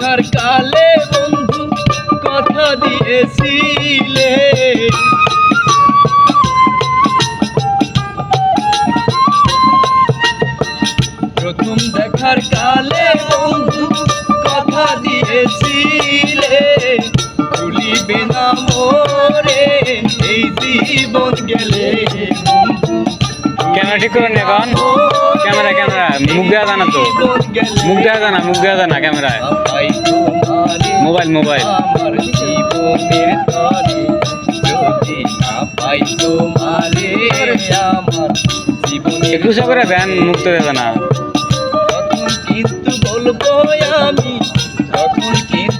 দেখার কালে বন্ধু কথা দিয়েছিলে। প্রথম দেখার কালে বন্ধু কথা দিয়েছিলে। ভুলিবে না মোরে, এই জীবন গেলে ক্যামেরা ঠিক করেন এখন ক্যামেরা ক্যামেরা। মুখ দেওয়া জানা তো। মুখ দেওয়া জানা মুখ দেওয়া জানা ক্যামেরায়। Mobile mobile. না একটু করে দেন মুখ তো দেওয়া জানা কিন্তু বলব আমি কিন্তু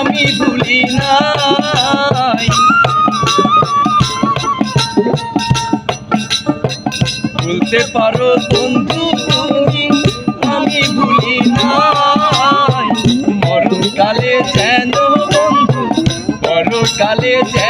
আমি ভুলি নাই। ভুলতে পারো বন্ধু তুমি, আমি ভুলি নাই। মরণকালে যেন বন্ধু, মরণকালে যেন